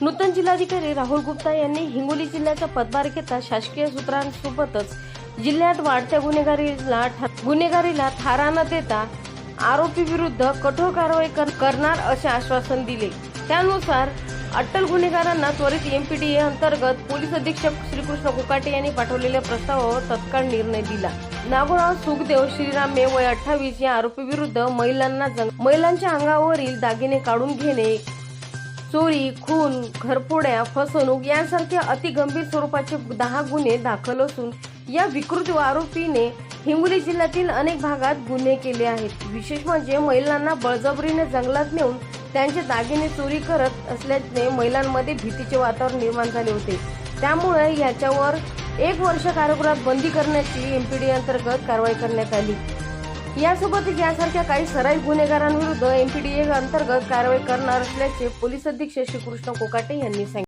नूतन जिल्हाधिकारी राहुल गुप्ता यांनी हिंगोली जिल्ह्याचा पदभार घेता शासकीय सूत्रांसोबतच जिल्ह्यात वाढत्या गुन्हेगारीला गुन्हेगारीला थारा न देता आरोपी विरुद्ध कठोर कारवाई कर- करणार असे आश्वासन दिले. त्यानुसार अटल गुन्हेगारांना त्वरित एमपीडीए अंतर्गत पोलीस अधीक्षक श्रीकृष्ण कुकाटे यांनी पाठवलेल्या प्रस्तावावर तत्काळ निर्णय दिला. नागोराव सुखदेव श्रीराम मे वय अठ्ठावीस या आरोपी विरुद्ध महिलांना महिलांच्या अंगावरील दागिने काढून घेणे चोरी खून घरफोड्या फसवणूक यांसारख्या अतिगंभीर स्वरूपाचे दहा गुन्हे दाखल असून या विकृत आरोपीने हिंगोली जिल्ह्यातील अनेक भागात गुन्हे केले आहेत. विशेष म्हणजे महिलांना बळजबरीने जंगलात नेऊन त्यांचे दागिने चोरी करत असल्याने महिलांमध्ये भीतीचे वातावरण निर्माण झाले होते. त्यामुळे याच्यावर एक वर्ष कारागृहात बंदी करण्याची एमपीडी अंतर्गत कारवाई करण्यात आली. यासोबतच यासारख्या काही सराई गुन्हेगारांविरुद्ध एमपीडीए अंतर्गत कारवाई करणार असल्याचे पोलीस अधीक्षक श्रीकृष्ण कोकाटे यांनी सांगितले.